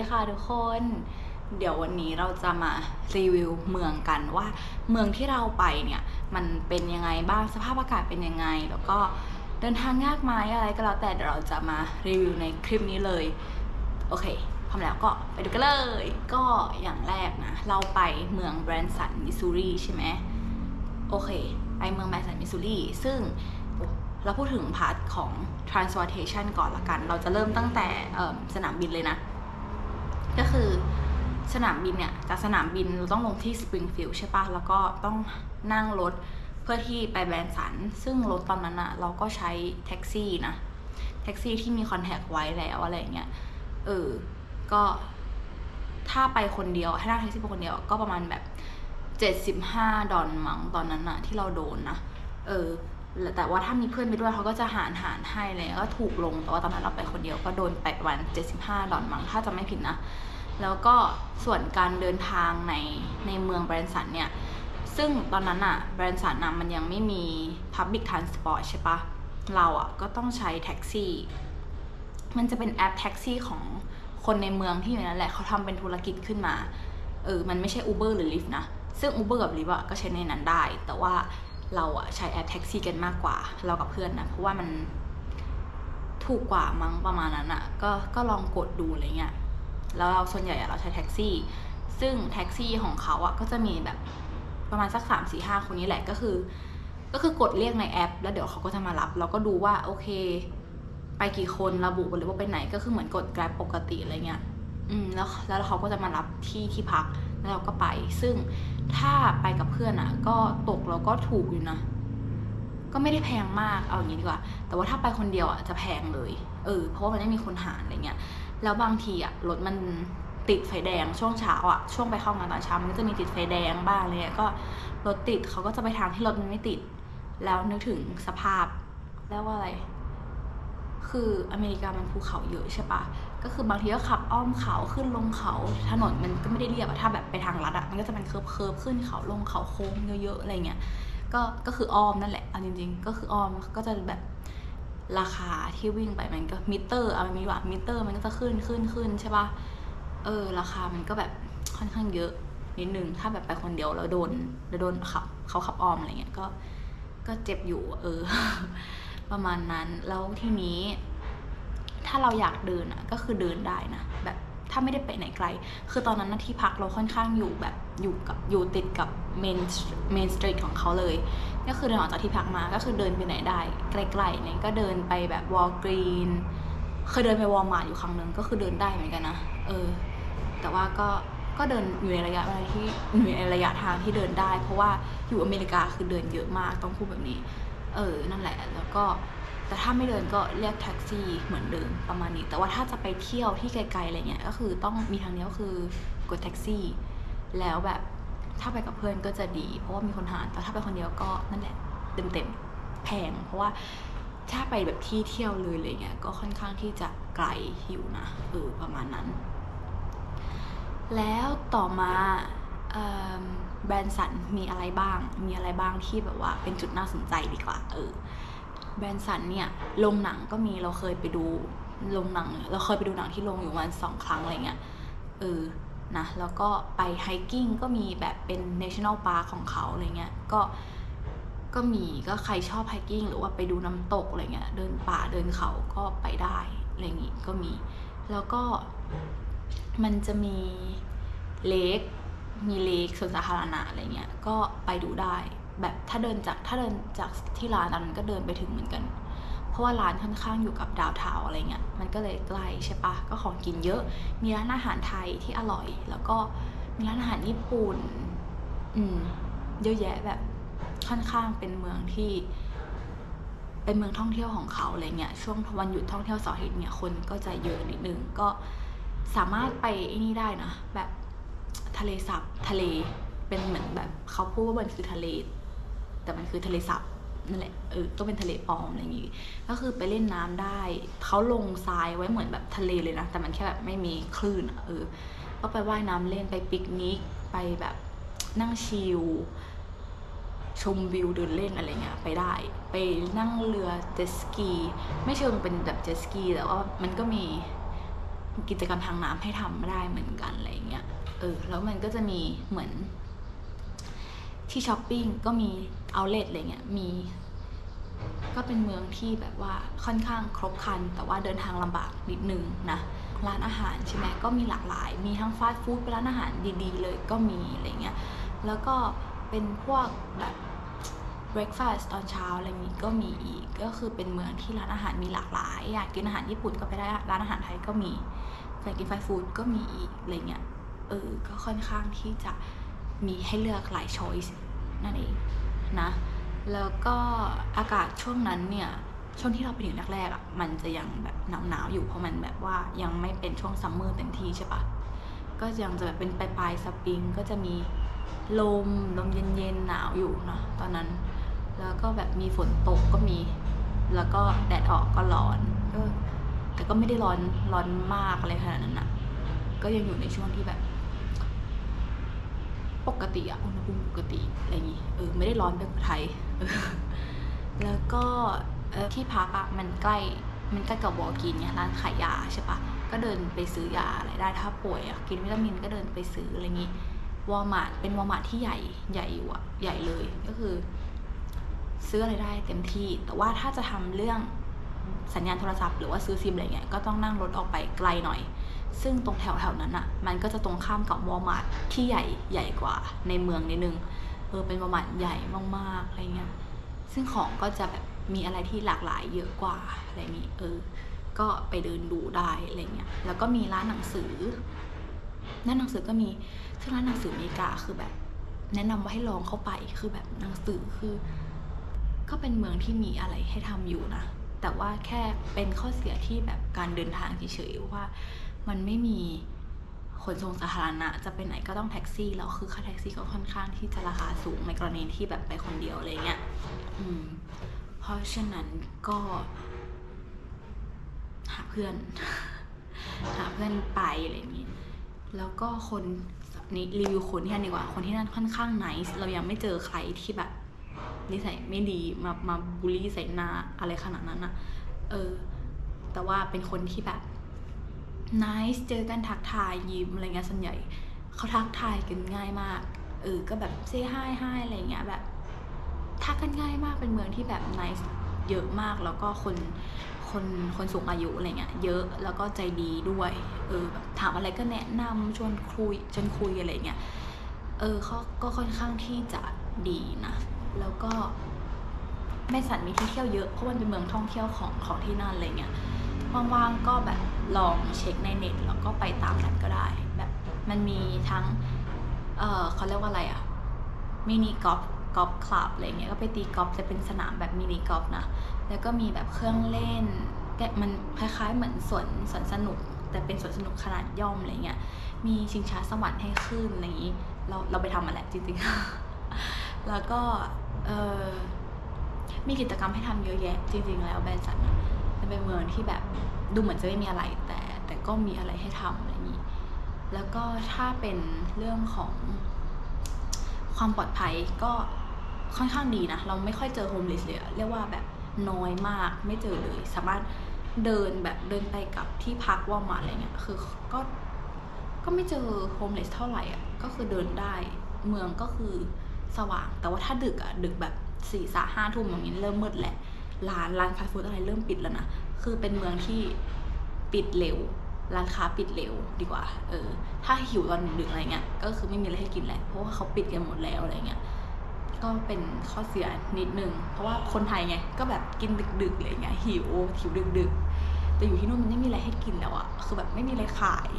ีค่ะทุกคน เดี๋ยววันนี้เราจะมารีวิวเมืองกันว่าเมืองที่เราไปเนี่ยมันเป็นยังไงบ้างสภาพอากาศเป็นยังไง แล้วก็เดินทางยากไหมอะไรก็แล้วแต่เดี๋ยวเราจะมารีวิวในคลิปนี้เลย โอเคพร้อมแล้วก็ไปดูกันเลย ก็อย่างแรกนะ เราไปเมืองแบรนสันมิสซูรีใช่ไหมโอเค ไปเมืองแบรนสันมิสซูรีซึ่งเราพูดถึงพาร์ทของ transportation ก่อนละกัน เราจะเริ่มตั้งแต่สนามบินเลยนะ ก็คือสนามบินเนี่ยจากสนามบินเราต้องลงที่สปริงฟิลด์ใช่ปะแล้วก็ต้องนั่งรถเพื่อที่ไปแบรนสัน ซึ่งรถตอนนั้นอะเราก็ใช้แท็กซี่นะ แท็กซี่ที่มีคอนแทคไว้แล้วอะไรเงี้ย เออ ก็ถ้าไปคนเดียวถ้านั่งแท็กซี่ไปคนเดียวก็ประมาณแบบเจ็ดสิบห้าดอลมั้งตอนนั้นอะที่เราโดนนะ เออ แต่ว่าถ้ามีเพื่อนไปด้วยเขาก็จะหารหารให้เลยก็ถูกลง แต่ว่าตอนนั้นเราไปคนเดียวก็โดนไปประมาณ75 ดอลมั้งถ้าจะไม่ผิดนะ แล้วก็ส่วนการเดินทางในในเมืองแบรนสันเนี่ย ซึ่งตอนนั้นอะแบรนสันอะมันยังไม่มี Public Transport ใช่ปะเราอะก็ต้องใช้แท็กซี่ มันจะเป็นแอปแท็กซี่ของคนในเมืองที่อยู่นั่นแหละเขาทำเป็นธุรกิจขึ้นมาเออมันไม่ใช่ Uber หรือ Lyft นะ ซึ่ง Uber กับ Lyft อะก็ใช้ในนั้นได้ แต่ว่า เราอะใช้แอปแท็กซี่กันมากกว่า เรากับเพื่อนนะเพราะว่ามันถูกกว่ามั้งประมาณนั้นอะก็ก็ลองกดดูอะไรเงี้ยแล้วเราส่วนใหญ่เราใช้แท็กซี่ ซึ่งแท็กซี่ของเขาอะก็จะมีแบบประมาณสักสามสี่ห้าคนนี้แหละก็คือ ก็คือกดเรียกในแอป แล้วเดี๋ยวเขาก็จะมารับ เราก็ดูว่าโอเค ไปกี่คนระบุหรือว่าไปไหนก็คือเหมือนกด Grab ปกติอะไรเงี้ย อืมแล้วแล้วเขาก็จะมารับที่ที่พักแล้วเราก็ไป ซึ่งถ้าไปกับเพื่อนอะ่ะ ก็ตกแล้วก็ถูกอยู่นะ ก็ไม่ได้แพงมากเอาอย่างนี้ดีกว่า แต่ว่าถ้าไปคนเดียวอะ่ะจะแพงเลย เออ เพราะว่ามันไม่มีคนหารอะไรเงี้ย แล้วบางทีอะ่ะรถมันติดไฟแดงช่วงเช้าอะ่ะ ช่วงไปเข้างานตอนเช้ามันก็จะมีติดไฟแดงบ้างเลยก็รถติดเขาก็จะไปทางที่รถมันไม่ติด แล้วนึกถึงสภาพแล้วว่าอะไร คืออเมริกามันภูเขาเยอะใช่ปะ ก็คือบางทีก็ขับอ้อมเขาขึ้นลงเขาถนนมันก็ไม่ได้เรียบอะถ้าแบบไปทางลัดอะมันก็จะเป็นเคิร์ฟเคิร์ฟขึ้นเขาลงเขาโค้งเยอะๆอะไรเงี้ยก็ก็คืออ้อมนั่นแหละเอาจริง ๆ ก็คืออ้อมก็จะแบบราคาที่วิ่งไปมันก็มิเตอร์เอาไม่มีว่ามิเตอร์มันก็จะขึ้นขึ้นขึ้นใช่ปะเออ ราคามันก็แบบค่อนข้างเยอะนิดนึงถ้าแบบไปคนเดียวแล้วโดนแล้วโดนขับเขาขับอ้อมอะไรเงี้ยก็ก็เจ็บอยู่ เออ ประมาณนั้นแล้วทีนี้ ถ้าเราอยากเดินอะก็คือเดินได้นะแบบถ้าไม่ได้ไปไหนไกล คือตอนนั้นนะที่พักเราค่อนข้างอยู่แบบอยู่กับอยู่ติดกับเมนเมนสตรีทของเขาเลย ก็คือเดินออกจากที่พักมาก็คือเดินไปไหนได้ใกลๆเนี่ยก็เดินไปแบบวอลกรีนเคยเดินไปวอลมาร์ทอยู่ครั้งหนึ่งก็คือเดินได้เหมือนกันนะ เออ แต่ว่าก็ก็เดินอยู่ในระยะเวลาที่อยู่ในระยะทางที่เดินได้ เพราะว่าอยู่อเมริกาคือเดินเยอะมากต้องพูดแบบนี้ เออ นั่นแหละ แล้วก็ แต่ถ้าไม่เดินก็เรียกแท็กซี่เหมือนเดิมประมาณนี้ แต่ว่าถ้าจะไปเที่ยวที่ไกลๆอะไรเงี้ยก็คือต้องมีทางเดียวก็คือกดแท็กซี่ แล้วแบบถ้าไปกับเพื่อนก็จะดี เพราะว่ามีคนหารแต่ถ้าไปคนเดียวก็นั่นแหละเต็มๆแพง เพราะว่าถ้าไปแบบที่เที่ยวเลยอะไรเงี้ยก็ค่อนข้างที่จะไกลอยู่นะเออประมาณนั้น แล้วต่อมาแบรนด์สันมีอะไรบ้าง มีอะไรบ้างที่แบบว่าเป็นจุดน่าสนใจดีกว่า เออ แบรนด์สันเนี่ยโรงหนังก็มีเราเคยไปดูโรงหนัง เราเคยไปดูหนังที่โรงอยู่วันสองครั้งอะไรเงี้ยเออนะแล้วก็ไปไฮกิ้งก็มีแบบเป็น national park ของเขาอะไรเงี้ยก็ก็มีก็ใครชอบไฮกิ้งหรือว่าไปดูน้ำตกอะไรเงี้ยเดินป่าเดินเขาก็ไปได้อะไรอย่างงี้ก็มี แล้วก็มันจะมีเลคมีเลคสวนสาธารณะอะไรเงี้ยก็ไปดูได้ แบบถ้าเดินจากถ้าเดินจากที่ร้านนั้นก็เดินไปถึงเหมือนกัน เพราะว่าร้านค่อนข้างอยู่กับดาวเทาอะไรเงี้ยมันก็เลยใกล้ใช่ปะก็ของกินเยอะ มีร้านอาหารไทยที่อร่อย แล้วก็มีร้านอาหารญี่ปุ่น อืมเยอะแยะแบบค่อนข้างเป็นเมืองที่ เป็นเมืองท่องเที่ยวของเขาอะไรเงี้ยช่วงวันหยุดท่องเที่ยวเสาร์อาทิตย์เนี่ยคนก็จะเยอะนิดนึงก็สามารถไปไอ้นี่ได้นะแบบทะเลสาบทะเลเป็นเหมือนแบบเขาพูดว่ามันคือทะเล แต่มันคือทะเลสาบนั่นแหละเออก็เป็นทะเลปลอมอะไรอย่างงี้ก็คือไปเล่นน้ำได้เขาลงทรายไว้เหมือนแบบทะเลเลยนะ แต่มันแค่แบบไม่มีคลื่นเออก็ไปว่ายน้ำเล่นไปปิกนิกไปแบบนั่งชิลชมวิวเดินเล่นอะไรเงี้ยไปได้ ไปนั่งเรือเจ็ตสกี ไม่เชิงเป็นแบบเจ็ตสกีแต่ว่ามันก็มีกิจกรรมทางน้ำให้ทำได้เหมือนกันอะไรเงี้ยเออแล้วมันก็จะมีเหมือน ที่ช้อปปิ้งก็มีเอาเลทอะไรเงี้ยมี ก็เป็นเมืองที่แบบว่าค่อนข้างครบครัน แต่ว่าเดินทางลำบากนิดนึงนะร้านอาหารใช่ไหมก็มีหลากหลาย มีทั้งฟาสต์ฟู้ดเป็นร้านอาหารดีๆ เลยก็มีอะไรเงี้ยแล้วก็เป็นพวกแบบ breakfast ตอนเช้าอะไรนี้ก็มีอีก ก็คือเป็นเมืองที่ร้านอาหารมีหลากหลาย อยากกินอาหารญี่ปุ่นก็ไปได้ร้านอาหารไทยก็มีอยากกินฟาสต์ฟู้ดก็มีอีกอะไรเงี้ยเออก็ค่อนข้างที่จะ มีให้เลือกหลาย choice นั่นเองนะ แล้วก็อากาศช่วงนั้นเนี่ย ช่วงที่เราไปถึงแรกๆอะ มันจะยังแบบหนาวๆอยู่เพราะมันแบบว่ายังไม่เป็นช่วงซัมเมอร์เต็มที่ใช่ปะก็ยังจะแบบเป็นปลายๆสปริงก็จะมีลมลมเย็นๆหนาวอยู่เนาะตอนนั้น แล้วก็แบบมีฝนตกก็มี แล้วก็แดดออกก็ร้อนก็แต่ก็ไม่ได้ร้อนร้อนมากอะไรขนาดนั้นอะก็ยังอยู่ในช่วงที่แบบ ปกติอะอุณหภูมิปกติอะไรอย่างงี้เออไม่ได้ร้อนแบบไทย แล้วก็ที่พักอะมันใกล้มันใกล้กับวอลกินเนี่ยร้านขายยาใช่ปะก็เดินไปซื้อยาอะไรได้ถ้าป่วยอะกินวิตามินก็เดินไปซื้ออะไรอย่างงี้วอลมาร์ทเป็นวอลมาร์ทที่ใหญ่ใหญ่อยู่อะใหญ่เลยก็คือ ซื้ออะไรได้เต็มที่ แต่ว่าถ้าจะทำเรื่องสัญญาณโทรศัพท์หรือว่าซื้อซิมอะไรเงี้ยก็ต้องนั่งรถออกไปไกลหน่อย ซึ่งตรงแถวแถวนั้นอะ่ะ มันก็จะตรงข้ามกับวอลมาร์ทที่ใหญ่ใหญ่กว่าในเมืองนิดนึง เออเป็นวอลมาร์ทใหญ่มากๆอะไรเงี้ย ซึ่งของก็จะแบบมีอะไรที่หลากหลายเยอะกว่าอะไรนี้ เออ ก็ไปเดินดูได้อะไรเงี้ย แล้วก็มีร้านหนังสือ ร้านหนังสือก็มี ซึ่งร้านหนังสืออเมริกาคือแบบ แนะนำว่าให้ลองเข้าไป คือแบบหนังสือคือ ก็เป็นเมืองที่มีอะไรให้ทำอยู่นะ แต่ว่าแค่เป็นข้อเสียที่แบบการเดินทางเฉยๆว่า มันไม่มีขนส่งสาธารณะจะไปไหนก็ต้องแท็กซี่แล้วคือค่าแท็กซี่ก็ค่อนข้างที่จะราคาสูงในกรณีที่แบบไปคนเดียวอะไรเงี้ยอืมเพราะฉะนั้นก็ หาเพื่อน หาเพื่อนไปอะไรอย่างนี้ แล้วก็คนนี่รีวิวคนที่นั่นดีกว่า คนที่นั่นค่อนข้างไนส์เรายังไม่เจอใครที่แบบนิสัยไม่ดีมามาบูลลี่ใส่หน้าอะไรขนาดนั้นอะเออ แต่ว่าเป็นคนที่แบบ nice เจอกันทักทายยิ้มอะไรเงี้ยส่วนใหญ่เขาทักทายกันง่ายมาก เออ ก็แบบ say hi hi อะไรเงี้ยแบบ ทักกันง่ายมากเป็นเมืองที่แบบ nice เยอะมากแล้วก็คนคนคนสูงอายุอะไรเงี้ยเยอะแล้วก็ใจดีด้วย เออแบบถามอะไรก็แนะนำชวนคุยชวนคุยอะไรเงี้ยเออเขาก็ค่อนข้างที่จะดีนะ แล้วก็แม่สันมีที่เที่ยวเยอะเพราะมันเป็นเมืองท่องเที่ยวของของที่นั่นอะไรเงี้ย ว่างๆก็แบบลองเช็คในเน็ตแล้วก็ไปตามนั้นก็ได้ แบบมันมีทั้ง เออเขาเรียกว่าอะไรอะมินิกอล์ฟกอล์ฟคลับอะไรเงี้ยก็ไปตีกอล์ฟจะเป็นสนามแบบมินิกอล์ฟนะแล้วก็มีแบบเครื่องเล่นแกมันคล้ายๆเหมือนสวนสวนสนุก แต่เป็นสวนสนุกขนาดย่อมอะไรเงี้ยมีชิงช้าสวรรค์ให้ขึ้นอะไรอย่างนี้เราเราไปทำมาแหละจริงๆ แล้วก็เออมีกิจกรรมให้ทำเยอะแยะจริงๆแล้วแบรนด์สัน มันเป็นเมืองที่แบบดูเหมือนจะไม่มีอะไรแต่แต่ก็มีอะไรให้ทำอะไรนี้ แล้วก็ถ้าเป็นเรื่องของความปลอดภัยก็ค่อนข้างดีนะ เราไม่ค่อยเจอโฮมเลสเลยเรียกว่าแบบน้อยมากไม่เจอเลย สามารถเดินแบบเดินไปกับที่พักว่ามาอะไรเงี้ยคือก็ก็ไม่เจอโฮมเลสเท่าไหร่อะก็คือเดินได้เมืองก็คือสว่าง แต่ว่าถ้าดึกอะดึกแบบสี่สาห้าทุ่มอย่างนี้เริ่มมืดแหละ ร้านร้านฟาสต์ฟู้ดอะไรเริ่มปิดแล้วนะ คือเป็นเมืองที่ปิดเร็ว ร้านค้าปิดเร็วดีกว่า เออ ถ้าหิวตอนดึกอะไรเงี้ย ก็คือไม่มีอะไรให้กินแหละ เพราะว่าเขาปิดกันหมดแล้วอะไรเงี้ย ก็เป็นข้อเสียนิดนึง เพราะว่าคนไทยไง ก็แบบกินดึกๆอะไรเงี้ย หิว หิวดึกๆ แต่อยู่ที่นู่นมันไม่มีอะไรให้กินแล้วอะคือแบบไม่มีอะไรขาย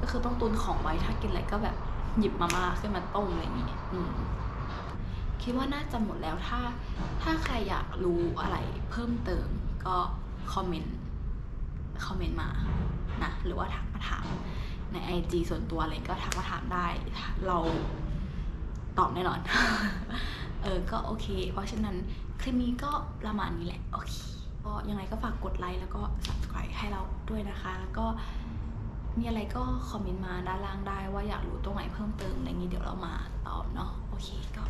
ก็คือต้องตุนของไว้ ถ้ากินอะไรก็แบบหยิบมาม่าขึ้นมาต้มอะไรอย่างเงี้อืม คิดว่าน่าจะหมดแล้วถ้า ถ้าใครอยากรู้อะไรเพิ่มเติมก็คอมเมนต์คอมเมนต์มานะหรือว่าทักมาถามในไอจส่วนตัวอะไรก็ทักมาถามได้ เราตอบแน่นอน เออ ก็โอเค เพราะฉะนั้นคลิปนี้ก็ประมาณนี้แหละ โอเค ก็ยังไงก็ฝากกดไลค์แล้วก็ subscribe ให้เราด้วยนะคะ แล้วก็มีอะไรก็คอมเมนต์มาด้านล่างได้ว่าอยากรู้ตรงไหนเพิ่มเติมอะไรงี้เดี๋ยวเรามาตอบเนาะ โอเค ก็